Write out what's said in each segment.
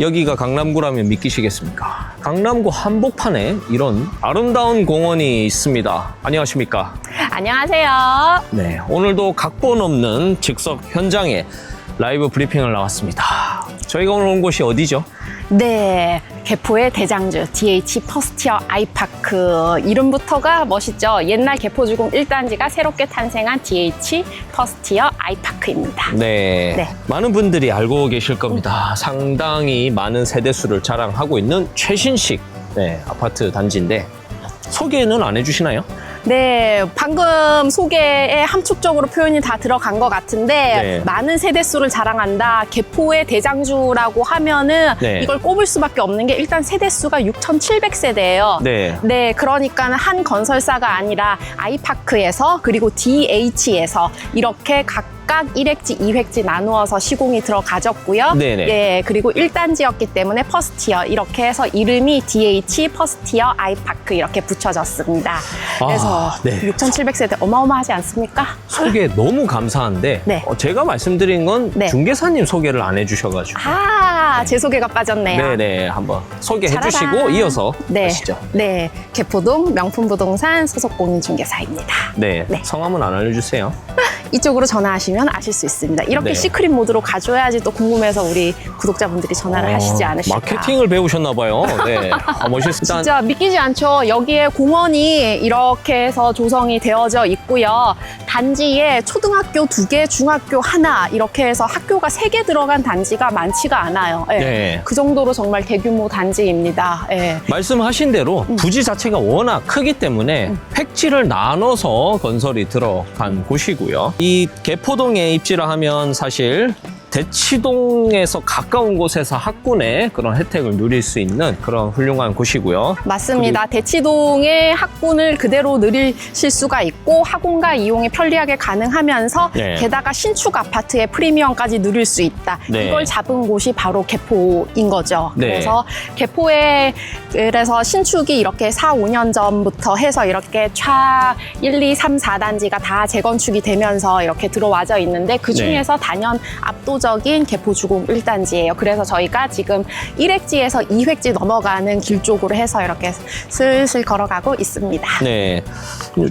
여기가 강남구라면 믿기시겠습니까? 강남구 한복판에 이런 아름다운 공원이 있습니다. 안녕하십니까? 안녕하세요. 네, 오늘도 각본 없는 즉석 현장에 라이브 브리핑을 나왔습니다. 저희가 오늘 온 곳이 어디죠? 네, 개포의 대장주 DH 퍼스티어 아이파크 이름부터가 멋있죠. 옛날 개포주공 1단지가 새롭게 탄생한 DH 퍼스티어 아이파크입니다. 네, 네. 많은 분들이 알고 계실 겁니다. 상당히 많은 세대 수를 자랑하고 있는 최신식 네, 아파트 단지인데 소개는 안 해주시나요? 네, 방금 소개에 함축적으로 표현이 다 들어간 것 같은데 네. 많은 세대 수를 자랑한다. 개포의 대장주라고 하면은 네. 이걸 꼽을 수밖에 없는 게 일단 세대 수가 6,700세대예요. 네, 네, 그러니까 한 건설사가 아니라 아이파크에서 그리고 DH에서 이렇게 각 각 1획지, 2획지 나누어서 시공이 들어가졌고요. 네네. 예, 그리고 1단지였기 때문에 퍼스티어 이렇게 해서 이름이 DH 퍼스티어 아이파크 이렇게 붙여졌습니다. 그래서 네. 6,700세대 어마어마하지 않습니까? 소개 너무 감사한데 네. 어, 제가 말씀드린 건 네. 중개사님 소개를 안 해주셔가지고 아, 제 소개가 빠졌네요. 네네 한번 소개해 짜라란. 주시고 이어서 네. 하시죠. 네, 개포동 명품부동산 소속 공인중개사입니다. 네. 네. 성함은 안 알려주세요. 이쪽으로 전화하시면 아실 수 있습니다. 이렇게 네. 시크릿 모드로 가줘야지 또 궁금해서 우리 구독자분들이 전화를 하시지 어, 않으실까. 마케팅을 배우셨나 봐요. 네. 아, 멋있습니다. 진짜 믿기지 않죠. 여기에 공원이 이렇게 해서 조성이 되어져 있고요. 단지에 초등학교 두 개, 중학교 하나 이렇게 해서 학교가 세 개 들어간 단지가 많지가 않아요. 예. 네. 그 정도로 정말 대규모 단지입니다. 예. 말씀하신 대로 음. 부지 자체가 워낙 크기 때문에 획지를 나눠서 건설이 들어간 곳이고요. 이 개포 동에 입지를 하면 사실 대치동에서 가까운 곳에서 학군의 그런 혜택을 누릴 수 있는 그런 훌륭한 곳이고요. 맞습니다. 대치동의 학군을 그대로 누리실 수가 있고 학원과 이용이 편리하게 가능하면서 네. 게다가 신축 아파트의 프리미엄까지 누릴 수 있다. 네. 이걸 잡은 곳이 바로 개포인 거죠. 네. 그래서 개포에 그래서 신축이 이렇게 4, 5년 전부터 해서 이렇게 차 1, 2, 3, 4단지가 다 재건축이 되면서 이렇게 들어와져 있는데 그 중에서 단연 압도 적인 개포주공 1단지예요. 그래서 저희가 지금 1획지에서 2획지 넘어가는 길 쪽으로 해서 이렇게 슬슬 걸어가고 있습니다. 네.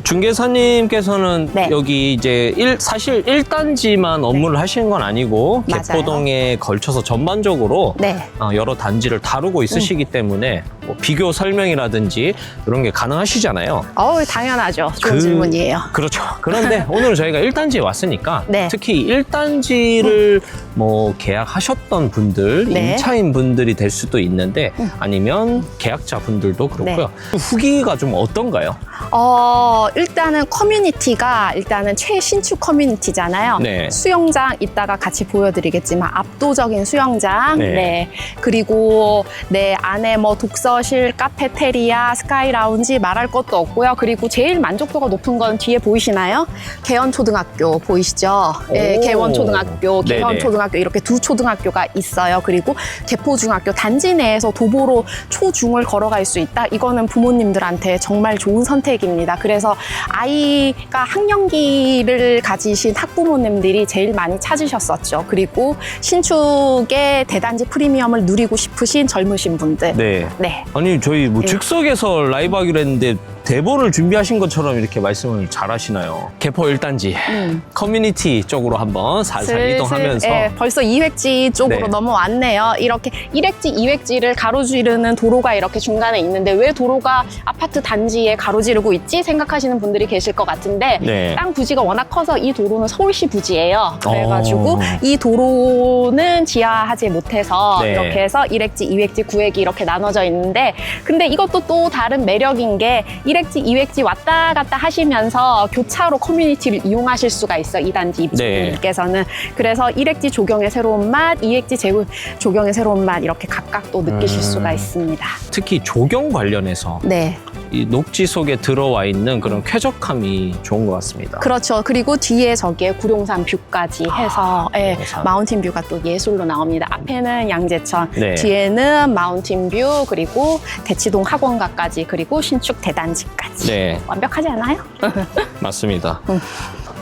중개사님께서는 네. 여기 이제 일, 사실 1단지만 업무를 하시는 건 아니고 맞아요. 개포동에 걸쳐서 전반적으로 네. 어, 여러 단지를 다루고 있으시기 음. 때문에 뭐 비교 설명이라든지 이런 게 가능하시잖아요. 어우, 당연하죠. 좋은 그- 질문이에요. 그렇죠. 그런데 오늘 저희가 1단지에 왔으니까 네. 특히 1단지를 뭐 계약하셨던 분들, 네. 임차인 분들이 될 수도 있는데 음. 아니면 계약자 분들도 그렇고요. 네. 후기가 좀 어떤가요? 어, 일단은 커뮤니티가 일단은 최신축 커뮤니티잖아요. 네. 수영장 이따가 같이 보여드리겠지만 압도적인 수영장. 네. 네. 그리고 네 안에 뭐 독서 실, 카페테리아, 스카이 라운지 말할 것도 없고요. 그리고 제일 만족도가 높은 건 뒤에 보이시나요? 개원 초등학교 보이시죠? 네, 오. 개원 초등학교, 네네. 개원 초등학교 이렇게 두 초등학교가 있어요. 그리고 개포 중학교 단지 내에서 도보로 초중을 걸어갈 수 있다. 이거는 부모님들한테 정말 좋은 선택입니다. 그래서 아이가 학령기를 가지신 학부모님들이 제일 많이 찾으셨었죠. 그리고 신축의 대단지 프리미엄을 누리고 싶으신 젊으신 분들. 네. 네. 아니 저희 뭐 네. 즉석에서 라이브 하기로 했는데 대본을 준비하신 것처럼 이렇게 말씀을 잘 하시나요? 개포 1단지 음. 커뮤니티 쪽으로 한번 살살 이동하면서 예, 벌써 2획지 쪽으로 네. 넘어왔네요. 이렇게 1획지, 2획지를 가로지르는 도로가 이렇게 중간에 있는데 왜 도로가 아파트 단지에 가로지르고 있지 생각하시는 분들이 계실 것 같은데 네. 땅 부지가 워낙 커서 이 도로는 서울시 부지예요. 그래가지고 어. 이 도로는 지하하지 못해서 네. 이렇게 해서 1획지, 2획지, 9획이 이렇게 나눠져 있는데 근데 이것도 또 다른 매력인 게 1획 지, 2획지 왔다 갔다 하시면서 교차로 커뮤니티를 이용하실 수가 있어 이 단지 네. 입주민께서는 그래서 1획지 조경의 새로운 맛, 2획지 제구 조경의 새로운 맛 이렇게 각각 또 느끼실 음. 수가 있습니다. 특히 조경 관련해서 네. 이 녹지 속에 들어와 있는 그런 쾌적함이 좋은 것 같습니다. 그렇죠. 그리고 뒤에 저기에 구룡산 뷰까지 해서 예, 구룡산. 마운틴 뷰가 또 예술로 나옵니다. 앞에는 양재천, 네. 뒤에는 마운틴 뷰, 그리고 대치동 학원가까지, 그리고 신축 대단지까지. 네, 완벽하지 않아요? 맞습니다.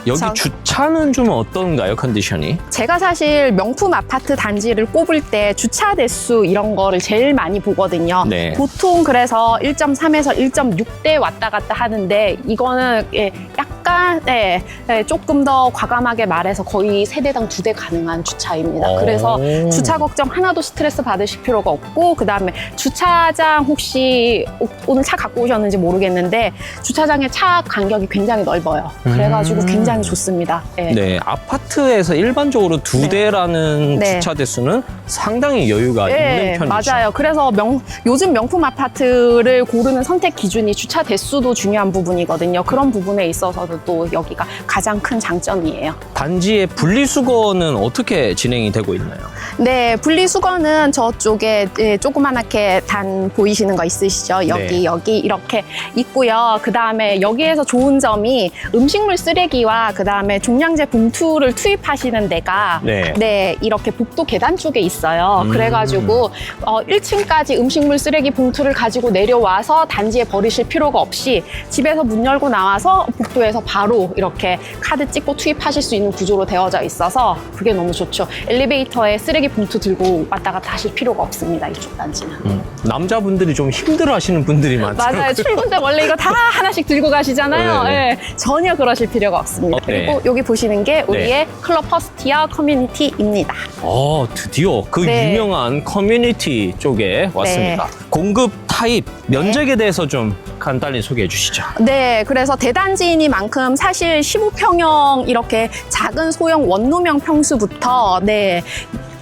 음. 여기 저- 주차는 좀 어떤가요, 컨디션이? 제가 사실 명품 아파트 단지를 꼽을 때 주차 대수 이런 거를 제일 많이 보거든요. 네. 보통 그래서 1.3에서 1.6대 왔다 갔다 하는데 이거는 예, 약 간 예, 예, 조금 더 과감하게 말해서 거의 세대당 두 대 가능한 주차입니다. 오. 그래서 주차 걱정 하나도 스트레스 받으실 필요가 없고 그다음에 주차장 혹시 오- 오늘 차 갖고 오셨는지 모르겠는데 주차장의 차 간격이 굉장히 넓어요. 그래가지고 음. 굉장히 좋습니다. 예. 네, 아파트에서 일반적으로 두 네. 대라는 네. 주차 대수는 상당히 여유가 네, 있는 편이죠. 맞아요. 그래서 명, 요즘 명품 아파트를 고르는 선택 기준이 주차 대수도 중요한 부분이거든요. 그런 부분에 있어서도 또 여기가 가장 큰 장점이에요. 단지의 분리수거는 어떻게 진행이 되고 있나요? 네, 분리수거는 저쪽에 예, 조그만하게 단 보이시는 거 있으시죠? 여기, 네. 여기 이렇게 있고요. 그 다음에 여기에서 좋은 점이 음식물 쓰레기와 그 다음에 종량제 봉투를 투입하시는 데가 네. 네, 이렇게 복도 계단 쪽에 있어요. 음. 그래가지고 어, 1층까지 음식물 쓰레기 봉투를 가지고 내려와서 단지에 버리실 필요가 없이 집에서 문 열고 나와서 복도에서 바로 이렇게 카드 찍고 투입하실 수 있는 구조로 되어져 있어서 그게 너무 좋죠. 엘리베이터에 쓰레기 봉투 들고 왔다 갔다 하실 필요가 없습니다. 이쪽 단지는. 음, 남자분들이 좀 힘들어하시는 분들이 많더라고요. 맞아요. 출근 때 원래 이거 다 하나씩 들고 가시잖아요. 어, 네네. 예, 전혀 그러실 필요가 없습니다. 어, 네. 그리고 여기 보시는 게 우리의 클럽 퍼스티어 커뮤니티입니다. 어, 드디어 그 네. 유명한 커뮤니티 쪽에 왔습니다. 공급 타입, 면적에 대해서 좀 간단히 소개해 주시죠. 네, 그래서 대단지이니만큼 사실 15평형 이렇게 작은 소형 원룸형 평수부터 네.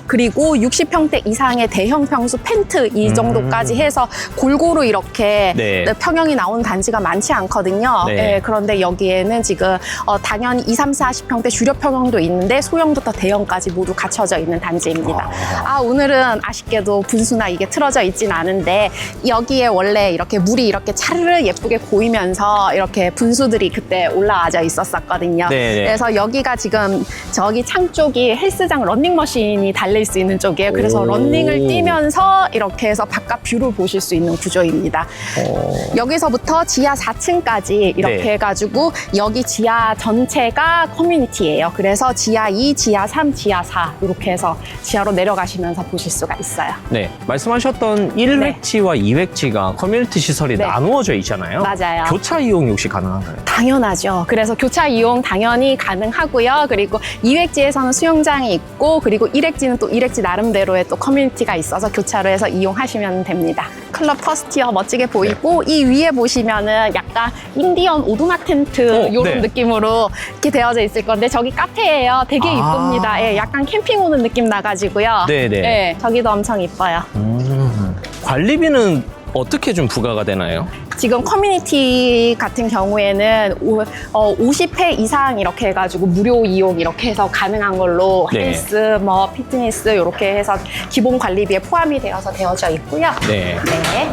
그리고 60평대 이상의 대형 평수 펜트 이 정도까지 해서 골고루 이렇게 음. 네. 네, 평형이 나오는 단지가 많지 않거든요. 네. 네, 그런데 여기에는 지금 어, 당연히 2, 3, 40평대 주력 평형도 있는데 소형부터 대형까지 모두 갖춰져 있는 단지입니다. 아, 오늘은 아쉽게도 분수나 이게 틀어져 있진 않은데 여기에 원래 이렇게 물이 이렇게 차르르 예쁘게 고이면서 이렇게 분수들이 그때 올라와져 있었었거든요. 네네. 그래서 여기가 지금 저기 창 쪽이 헬스장 런닝머신이 달릴 수 있는 쪽이에요. 그래서 오. 런닝을 뛰면서 이렇게 해서 바깥 뷰를 보실 수 있는 구조입니다. 어, 여기서부터 지하 4층까지 이렇게 네. 해가지고 여기 지하 전체가 커뮤니티예요. 그래서 지하 2, 지하 3, 지하 4 이렇게 해서 지하로 내려가시면서 보실 수가 있어요. 네, 말씀하셨던 1획지와 2획지가 커뮤니티 시설이 네. 나누어져 있잖아요. 맞아요. 교차 이용 역시 가능한가요? 당연하죠. 그래서 교차 이용 당연히 가능하고요. 그리고 2획지에서는 수영장이 있고 그리고 1획지는 또 1획지 나름대로의 또 커뮤니티가 있어서 교차로 해서 이용하시면 됩니다. 클럽 퍼스티어 멋지게 보이고 이 위에 보시면은 약간 인디언 오두막 텐트 어, 이런 네. 느낌으로 이렇게 되어져 있을 건데 저기 카페예요. 되게 아. 이쁩니다. 예, 약간 캠핑 오는 느낌 나가지고요. 네네. 예, 저기도 엄청 이뻐요. 음, 관리비는 어떻게 좀 부과가 되나요? 지금 커뮤니티 같은 경우에는 오, 어, 50회 이상 이렇게 해가지고 무료 이용 이렇게 해서 가능한 걸로 네. 헬스, 뭐 피트니스 이렇게 해서 기본 관리비에 포함이 되어서 되어져 있고요. 네. 네.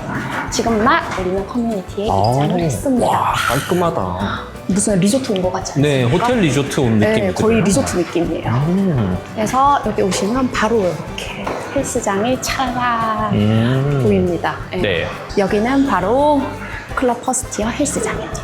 지금 막 우리는 커뮤니티에 입장을 했습니다. 와, 깔끔하다. 무슨 리조트 온 것 같지 않습니까? 네, 호텔 리조트 온 느낌이 네, 거의 들어요. 리조트 느낌이에요. 음, 그래서 여기 오시면 바로 헬스장이 차라 음. 보입니다. 네. 네. 여기는 바로 클럽 퍼스티어 헬스장입니다.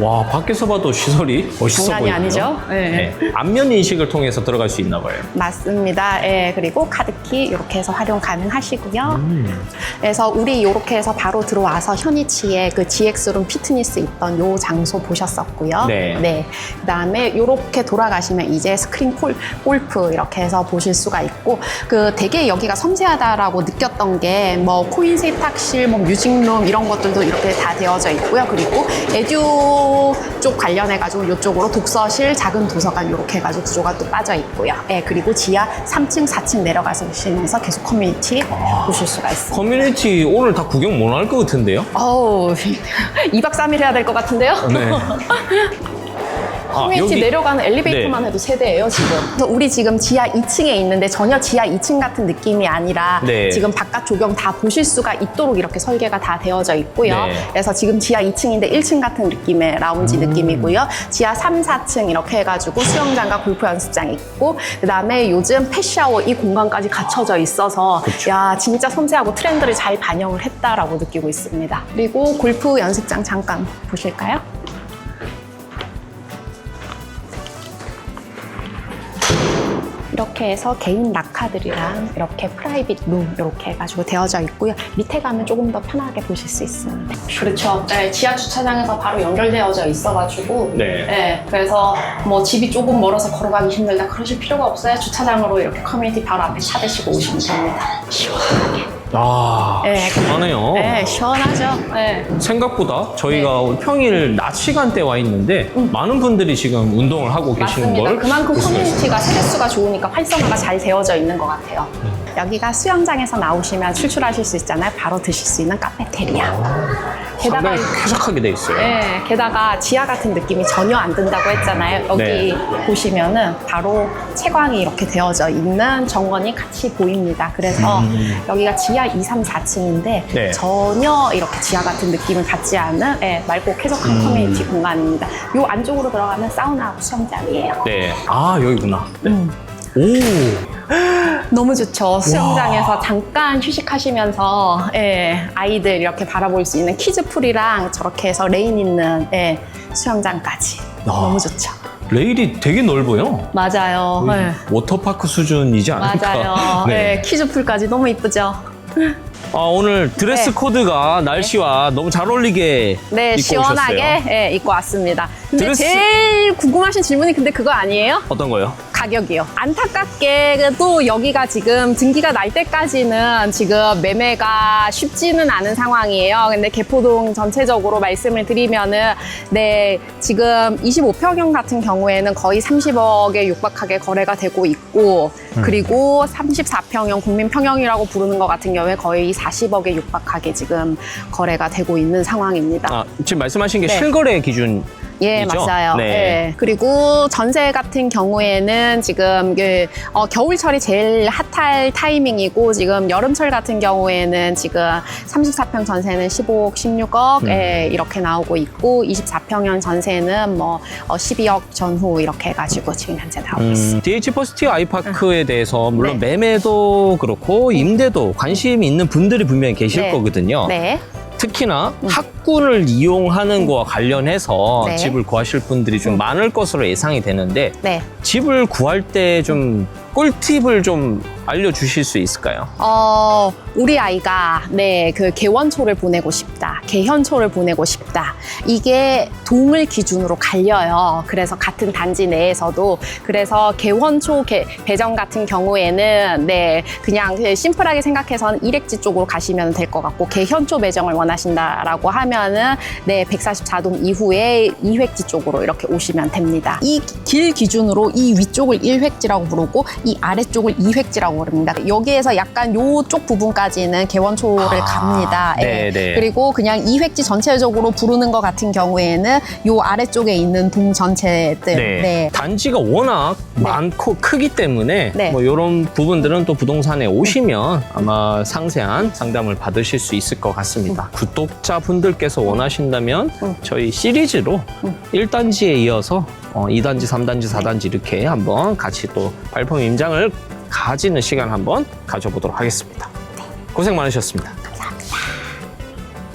오, 와, 밖에서 봐도 시설이 멋있어 장난이 보이네요. 아니죠? 네. 안면 인식을 통해서 들어갈 수 있나 봐요. 맞습니다. 예, 그리고 카드키 이렇게 해서 활용 가능하시고요. 음. 그래서 우리 이렇게 해서 바로 들어와서 현이치의 그 GX룸 피트니스 있던 요 장소 보셨었고요. 네. 그다음에 이렇게 돌아가시면 이제 스크린 골, 골프 이렇게 해서 보실 수가 있고 그 되게 여기가 섬세하다라고 느꼈던 게 뭐 코인 세탁실, 뭐 뮤직룸 이런 것들도 이렇게 다 되어져 있고요. 그리고 에듀 쪽 관련해 가지고 이쪽으로 독서실, 작은 도서관 이렇게 해가지고 구조가 또 빠져 있고요. 예, 그리고 지하 3층, 4층 내려가서 보시면서 계속 커뮤니티 보실 수가 있습니다. 커뮤니티 오늘 다 구경 못 할 것 같은데요? 어우, 2박 3일 해야 될 것 같은데요? 네. 아, 커뮤니티 내려가는 엘리베이터만 네. 해도 세대예요 지금. 그래서 우리 지금 지하 2층에 있는데 전혀 지하 2층 같은 느낌이 아니라 네. 지금 바깥 조경 다 보실 수가 있도록 이렇게 설계가 다 되어져 있고요. 네. 그래서 지금 지하 2층인데 1층 같은 느낌의 라운지 음. 느낌이고요. 지하 3, 4층 이렇게 해가지고 수영장과 골프 연습장 있고 그다음에 요즘 펫샤워 이 공간까지 갖춰져 있어서. 야 진짜 섬세하고 트렌드를 잘 반영을 했다라고 느끼고 있습니다. 그리고 골프 연습장 잠깐 보실까요? 이렇게 해서 개인 락카들이랑 이렇게 프라이빗 룸 이렇게 해가지고 되어져 있고요. 밑에 가면 조금 더 편하게 보실 수 있습니다. 그렇죠. 네, 지하 주차장에서 바로 연결되어져 있어가지고 네. 네, 그래서 뭐 집이 조금 멀어서 걸어가기 힘들다 그러실 필요가 없어요. 주차장으로 이렇게 커뮤니티 바로 앞에 차 대시고 오시면 됩니다. 시원하게. 아, 네. 시원하네요. 네, 시원하죠. 네. 생각보다 저희가 평일 낮 시간대 와 있는데 많은 분들이 지금 운동을 하고 계시는 맞습니다. 걸 그만큼. 커뮤니티가 세대수가 좋으니까 활성화가 잘 되어져 있는 것 같아요. 네. 여기가 수영장에서 나오시면 출출하실 수 있잖아요. 바로 드실 수 있는 카페테리아. 게다가 상당히 쾌적하게 돼 있어요. 네, 게다가 지하 같은 느낌이 전혀 안 든다고 했잖아요. 여기 네. 보시면은 바로 채광이 이렇게 되어져 있는 정원이 같이 보입니다. 그래서 여기가 지하 2, 3, 4층인데 음. 네. 전혀 이렇게 지하 같은 느낌을 갖지 않은 예, 맑고 쾌적한 음. 커뮤니티 공간입니다. 요 안쪽으로 들어가면 사우나 수영장이에요. 네. 아, 여기구나. 네. 음. 오. 너무 좋죠. 수영장에서 잠깐 휴식하시면서 예, 아이들 이렇게 바라볼 수 있는 키즈풀이랑 저렇게 해서 레인 있는 예, 수영장까지 아. 너무 좋죠. 레일이 되게 넓어요. 맞아요. 거의 네. 워터파크 수준이지 않을까. 맞아요. 네. 네, 키즈풀까지 너무 이쁘죠. 아, 오늘 드레스 네. 코드가 날씨와 너무 잘 어울리게 네, 입고 시원하게 오셨어요. 예, 입고 왔습니다. 근데 드레스- 제일 궁금하신 질문이 근데 그거 아니에요? 어떤 거요? 가격이요. 안타깝게 또 여기가 지금 등기가 날 때까지는 지금 매매가 쉽지는 않은 상황이에요. 근데 개포동 전체적으로 말씀을 드리면은 네 지금 25평형 같은 경우에는 거의 30억에 육박하게 거래가 되고 있고 그리고 34평형 국민 평형이라고 부르는 것 같은 경우에 거의 40억에 육박하게 지금 거래가 되고 있는 상황입니다. 아, 지금 말씀하신 게 네. 실거래 기준 예, 이죠? 맞아요. 네. 예. 그리고 전세 같은 경우에는 지금 그, 어, 겨울철이 제일 핫할 타이밍이고 지금 여름철 같은 경우에는 지금 34평 전세는 15억, 16억 음. 예, 이렇게 나오고 있고 24평형 전세는 뭐 어, 12억 전후 이렇게 해가지고 지금 현재 나오고 있습니다. 음, DH 퍼스트 아이파크에 대해서 물론 네. 매매도 그렇고 임대도 관심이 있는 분들이 분명히 계실 네. 거거든요. 네. 특히나 학군을 이용하는 거와 관련해서 네. 집을 구하실 분들이 좀 많을 것으로 예상이 되는데 네. 집을 구할 때 좀 꿀팁을 좀 알려주실 수 있을까요? 어, 우리 아이가, 네, 그 개원초를 보내고 싶다. 개현초를 보내고 싶다. 이게 동을 기준으로 갈려요. 그래서 같은 단지 내에서도. 그래서 개원초 개, 배정 같은 경우에는, 네, 그냥 심플하게 생각해서는 일획지 쪽으로 가시면 될 것 같고, 개현초 배정을 원하신다라고 하면은, 네, 144동 이후에 이획지 쪽으로 이렇게 오시면 됩니다. 이 길 기준으로 이 위쪽을 1획지라고 부르고, 이 아래쪽을 2획지라고 부릅니다. 여기에서 약간 요쪽 부분까지는 개원초를 아, 갑니다. 예. 네네. 그리고 그냥 2획지 전체적으로 부르는 것 같은 경우에는 요 아래쪽에 있는 동 전체들. 네. 네. 단지가 워낙 많고 크기 때문에 네. 뭐 이런 부분들은 또 부동산에 오시면 아마 상세한 상담을 받으실 수 있을 것 같습니다. 구독자분들께서 원하신다면 음. 저희 시리즈로 음. 1단지에 이어서 어, 2단지, 3단지, 4단지 이렇게 한번 같이 또 발품 임장을 가지는 시간 한번 가져보도록 하겠습니다. 고생 많으셨습니다.